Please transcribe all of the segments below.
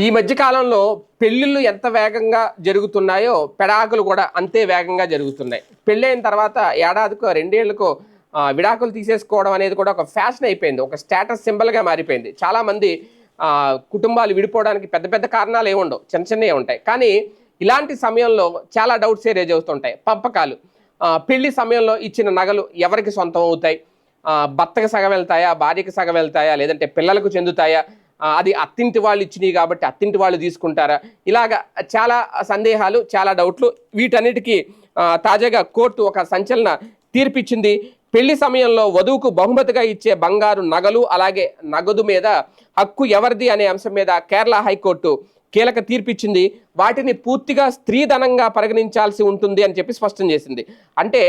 ఈ మధ్య కాలంలో పెళ్ళిళ్ళు ఎంత వేగంగా జరుగుతున్నాయో పెడాకులు కూడా అంతే వేగంగా జరుగుతున్నాయి. పెళ్ళైన తర్వాత ఏడాదికో రెండేళ్ళకో విడాకులు తీసేసుకోవడం అనేది కూడా ఒక ఫ్యాషన్ అయిపోయింది. ఒక స్టేటస్ సింబల్గా మారిపోయింది. చాలామంది కుటుంబాలు విడిపోవడానికి పెద్ద పెద్ద కారణాలు ఏమి ఉండవు. చిన్న చిన్నవి ఉంటాయి. కానీ ఇలాంటి సమయంలో చాలా డౌట్స్ రేజ్ అవుతుంటాయి. పంపకాలు. పెళ్ళి సమయంలో ఇచ్చిన నగలు ఎవరికి సొంతం అవుతాయి? భర్తకు సగం వెళ్తాయా? భార్యకి సగం వెళ్తాయా? లేదంటే పిల్లలకు చెందుతాయా? అది అత్తింటి వాళ్ళు ఇచ్చినాయి కాబట్టి అత్తింటి వాళ్ళు తీసుకుంటారా? ఇలాగా చాలా సందేహాలు చాలా డౌట్లు. వీటన్నిటికీ తాజాగా కోర్టు ఒక సంచలన తీర్పిచ్చింది. పెళ్ళి సమయంలో వధువుకు బహుమతిగా ఇచ్చే బంగారు నగలు అలాగే నగదు మీద హక్కు ఎవరిది అనే అంశం మీద కేరళ హైకోర్టు కీలక తీర్పిచ్చింది. వాటిని పూర్తిగా స్త్రీధనంగా పరిగణించాల్సి ఉంటుంది అని చెప్పి స్పష్టం చేసింది. అంటే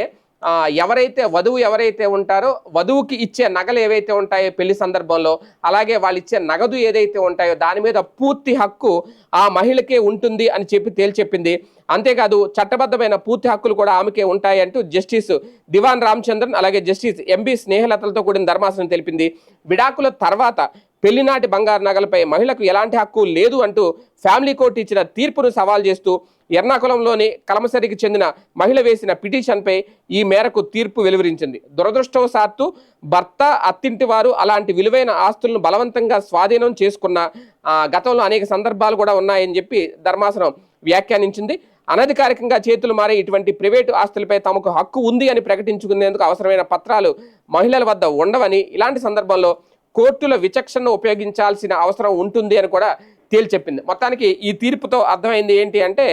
ఎవరైతే వధువు ఎవరైతే ఉంటారో వధువుకి ఇచ్చే నగలు ఏవైతే ఉంటాయో పెళ్ళి సందర్భంలో అలాగే వాళ్ళు ఇచ్చే నగదు ఏదైతే ఉంటాయో దాని మీద పూర్తి హక్కు ఆ మహిళకే ఉంటుంది అని చెప్పి తేల్చెప్పింది. అంతేకాదు చట్టబద్ధమైన పూర్తి హక్కులు కూడా ఆమెకే ఉంటాయంటూ జస్టిస్ దివాన్ రామచంద్రన్ అలాగే జస్టిస్ ఎంబీ స్నేహలతలతో కూడిన ధర్మాసనం తెలిపింది. విడాకుల తర్వాత పెళ్ళినాటి బంగారు నగలపై మహిళకు ఎలాంటి హక్కు లేదు అంటూ ఫ్యామిలీ కోర్టు ఇచ్చిన తీర్పును సవాల్ చేస్తూ ఎర్నాకుళంలోని కలమసరికి చెందిన మహిళ వేసిన పిటిషన్పై ఈ మేరకు తీర్పు వెలువరించింది. దురదృష్టవశాత్తు భర్త అత్తింటి వారు అలాంటి విలువైన ఆస్తులను బలవంతంగా స్వాధీనం చేసుకున్న ఆ, గతంలో అనేక సందర్భాలు కూడా ఉన్నాయని చెప్పి ధర్మాసనం వ్యాఖ్యానించింది. అనధికారికంగా చేతులు మారే ఇటువంటి ప్రైవేటు ఆస్తులపై తమకు హక్కు ఉంది అని ప్రకటించుకునేందుకు అవసరమైన పత్రాలు మహిళల వద్ద ఉండవని ఇలాంటి సందర్భంలో కోర్టుల విచక్షణను ఉపయోగించాల్సిన అవసరం ఉంటుంది అని కూడా తేల్చెప్పింది. మొత్తానికి ఈ తీర్పుతో అర్థమైంది ఏంటి అంటే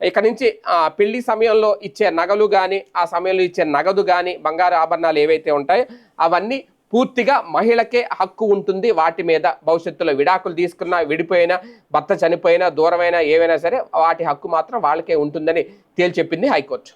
ఇక్కడ నుంచి పెళ్ళి సమయంలో ఇచ్చే నగలు కానీ ఆ సమయంలో ఇచ్చే నగదు కానీ బంగారు ఆభరణాలు ఏవైతే ఉంటాయో అవన్నీ పూర్తిగా మహిళకే హక్కు ఉంటుంది. వాటి మీద భవిష్యత్తులో విడాకులు తీసుకున్నా విడిపోయినా భర్త చనిపోయినా దూరమైనా ఏవైనా సరే వాటి హక్కు మాత్రం వాళ్ళకే ఉంటుందని తేల్చెప్పింది హైకోర్టు.